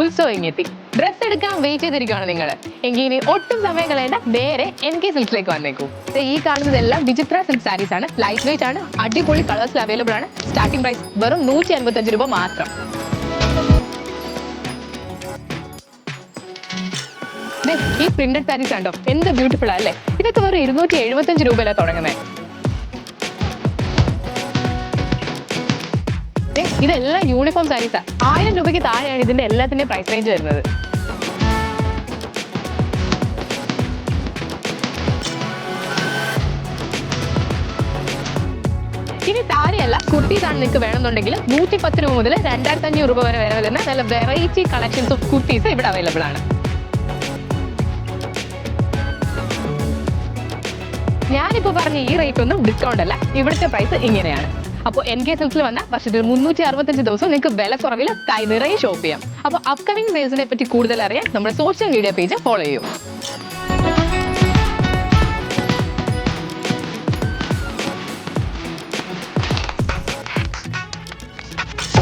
ഉത്സവം ഇങ്ങെത്തി ഡ്രസ് എടുക്കാൻ വെയിറ്റ് ചെയ്തിരിക്കുകയാണ് നിങ്ങൾ എങ്കിൽ ഇനി ഒട്ടും സമയം കളയേണ്ട നേരെ എൻ കെ സിൽക്സിലേക്ക് വന്നേക്കൂ. ഈ കാണുന്നതെല്ലാം വിചിത്ര സിൽക്ക് സാരീസ് ആണ്. ലൈറ്റ് വെയിറ്റ് ആണ്. അടിപൊളി കളേഴ്സിൽ അവൈലബിൾ ആണ്. സ്റ്റാർട്ടിംഗ് പ്രൈസ് വെറും നൂറ്റി അൻപത്തഞ്ച് രൂപ മാത്രം. ഈ പ്രിന്റഡ് സാരീസ് കണ്ടോ? എന്ത് ബ്യൂട്ടിഫുൾ അല്ലേ? ഇതൊക്കെ വെറും ഇരുന്നൂറ്റി എഴുപത്തഞ്ച് രൂപയിലാണ് തുടങ്ങുന്നത് ദേ, ഇതെല്ലാം യൂണിഫോം സാരീസാണ് ആയിരം രൂപയ്ക്ക് താഴെയാണ് ഇതിന്റെ എല്ലാത്തിന്റെ പ്രൈസ് റേഞ്ച് വരുന്നത്. ഇനി താരയല്ല കുർത്തീസ് ആണ് നിങ്ങൾക്ക് വേണമെന്നുണ്ടെങ്കിൽ നൂറ്റി പത്ത് രൂപ മുതൽ രണ്ടായിരത്തി അഞ്ഞൂറ് രൂപ വരെ വരെ വരുന്ന നല്ല വെറൈറ്റി കളക്ഷൻസ് ഓഫ് കുർത്തീസ് ഇവിടെ അവൈലബിൾ ആണ്. ഞാനിപ്പോ പറഞ്ഞ ഈ റേറ്റ് ഒന്നും ഡിസ്കൗണ്ട് അല്ല ഇവിടുത്തെ പ്രൈസ് ഇങ്ങനെയാണ്. അപ്പോൾ എൻ കെ സെൽസിൽ വന്ന വർഷത്തിൽ മുന്നൂറ്റി അറുപത്തഞ്ച് ദിവസം നിങ്ങൾക്ക് വില കുറവിൽ കൈ നിറയെ ഷോപ്പ് ചെയ്യാം. അപ്പോൾ അപ്കമിംഗ് സെയിൽസിനെ പറ്റി കൂടുതൽ അറിയാൻ നമ്മുടെ സോഷ്യൽ മീഡിയ പേജ് ഫോളോ ചെയ്യൂ.